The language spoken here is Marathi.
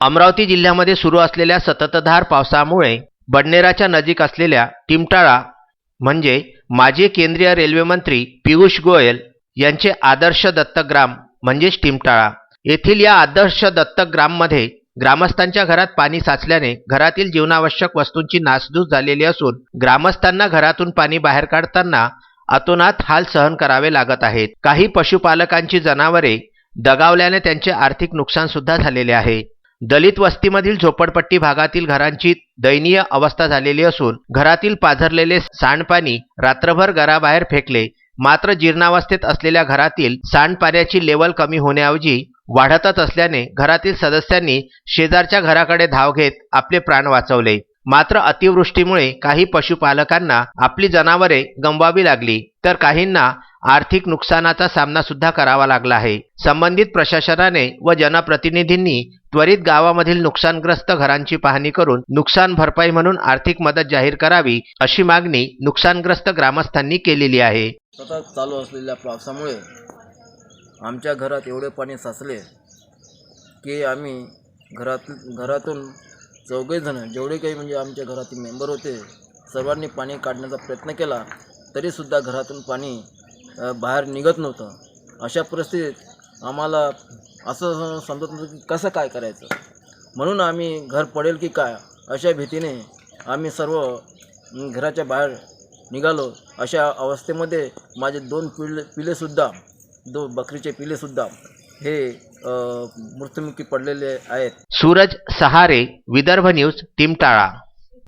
अमरावती जिल्ह्यामध्ये सुरू असलेल्या सततधार पावसामुळे बडनेराच्या नजीक असलेल्या टिमटाळा म्हणजे माजी केंद्रीय रेल्वेमंत्री पियुष गोयल यांचे आदर्श दत्तग्राम म्हणजेच टिमटाळा. येथील या आदर्श दत्तग्राममध्ये ग्रामस्थांच्या घरात पाणी साचल्याने घरातील जीवनावश्यक वस्तूंची नासधूस झालेली असून ग्रामस्थांना घरातून पाणी बाहेर काढताना अतोनात हाल सहन करावे लागत आहेत. काही पशुपालकांची जनावरे दगावल्याने त्यांचे आर्थिक नुकसान सुद्धा झालेले आहे. दलित वस्तीमधील झोपडपट्टी भागातील घरांची दयनीय अवस्था झालेली असून घरातील पाझरलेले सांडपाणी रात्रभर घराबाहेर फेकले मात्र जीर्णावस्थेत असलेल्या घरातील सांडपाण्याची लेवल कमी होण्याऐवजी वाढतच असल्याने घरातील सदस्यांनी शेजारच्या घराकडे धाव घेत आपले प्राण वाचवले. मात्र अतिवृष्टीमुळे काही पशुपालकांना आपली जनावरे गमवावी लागली तर काहींना आर्थिक नुकसानाचा सामना सुद्धा करावा लागला आहे. संबंधित प्रशासनाने व जनप्रतिनिधींनी त्वरित गावामधील नुकसानग्रस्त घरांची पाहणी करून नुकसान भरपाई म्हणून आर्थिक मदत जाहीर करावी अशी मागणी नुकसानग्रस्त ग्रामस्थांनी केलेली आहे. सतत चालू असलेल्या पावसामुळे आमच्या घरात एवढे पाणी साचले की आम्ही घरात घरातून चौघेजणं जेवढे काही म्हणजे आमच्या घरातील मेंबर होते सर्वांनी पाणी काढण्याचा प्रयत्न केला तरीसुद्धा घरातून पाणी बाहेर निघत नव्हतं. अशा परिस्थितीत आम्हाला असं समजत नव्हतं की कसं काय करायचं. म्हणून आम्ही घर पडेल की काय अशा भीतीने आम्ही सर्व घराच्या बाहेर निघालो. अशा अवस्थेमध्ये माझे दोन पिले पिलेसुद्धा दो बकरीचे पिलेसुद्धा हे मृत्युमुखी पडलेले आहेत. सूरज सहारे विदर्भ न्यूज टिमटाळा.